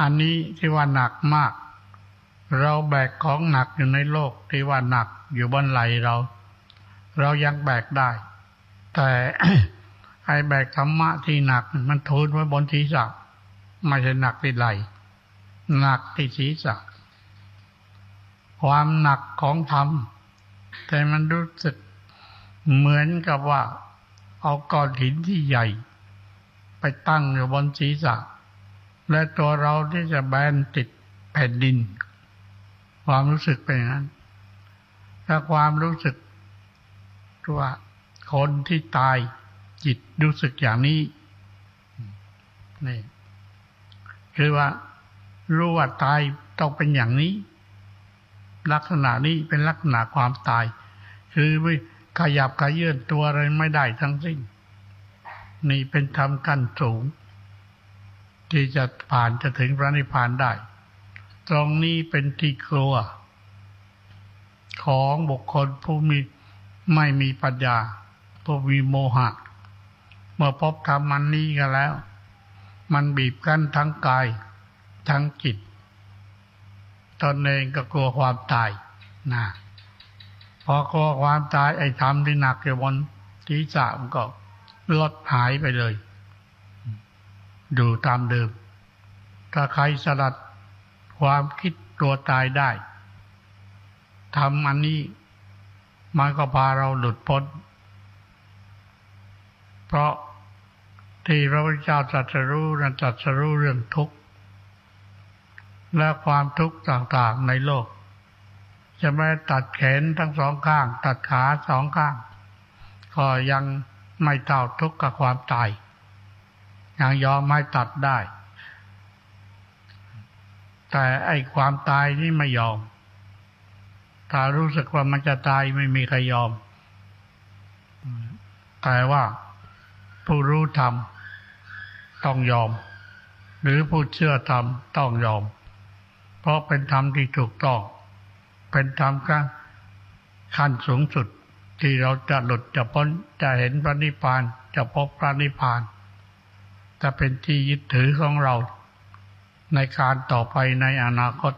อันนี้ที่ว่าหนักมาก เราแบกของหนักอยู่ในโลกที่ว่าหนักอยู่บนไหลเรา เรายังแบกได้ แต่ไอ้แบกธรรมะที่หนัก มันทูนไว้บนศีรษะไม่ใช่หนักที่ไหลหนักที่ศีรษะความหนักของธรรมแต่มันรู้สึกเหมือนกับว่า เอาก้อนหินที่ใหญ่ ไปตั้งอยู่บนศีรษะ และตัวเราที่จะแบนติดแผ่นดิน ความรู้สึกเป็นอย่างนั้น ถ้าความรู้สึกว่าคนที่ตายจิตรู้สึกอย่างนี้นี่คือว่ารู้ว่าตายต้องเป็นอย่างนี้ ลักษณะนี้เป็นลักษณะความตาย คือไม่ขยับขยื่นตัวอะไรไม่ได้ทั้งสิ้น นี่เป็นธรรมขั้นสูง ที่จะผ่านจะถึงพระนิพพานได้ ตรงนี้เป็นที่กลัว ของบุคคลผู้มีไม่มีปัญญาผู้มีโมหะ เมื่อพบธรรมมันนี้กันแล้ว มันบีบกั้นทั้งกาย ทั้งจิต ตนเองก็กลัวความตายนะพอกลัวความตายไอ้ธรรมที่หนักอยู่บนทีษะมันก็ลดหายไปเลย ดูตามเดิม ถ้าใครสลัดความคิดตัวตายได้ทำอันนี้มันก็พาเราหลุดพ้น เพราะที่พระพุทธเจ้าตรัสรู้นั้นตรัสรู้เรื่องทุกข์ และความทุกข์ต่างๆในโลก จะไม่ตัดแขนทั้งสองข้าง ตัดขาสองข้าง ก็ยังไม่เท่าทุกข์กับความตาย ยังยอมไม่ตัดได้ แต่ไอ้ความตายนี่ไม่ยอม ถ้ารู้สึกว่ามันจะตายไม่มีใครยอม แต่ว่าผู้รู้ธรรมต้องยอม หรือผู้เชื่อธรรมต้องยอม เพราะเป็นธรรมที่ถูกต้อง เป็นธรรมขั้นขั้นสูงสุดที่เราจะหลุดจะพ้นจะเห็นพระนิพพานจะพบพระนิพพาน จะเป็นที่ยึดถือของเรา ในการต่อไปในอนาคต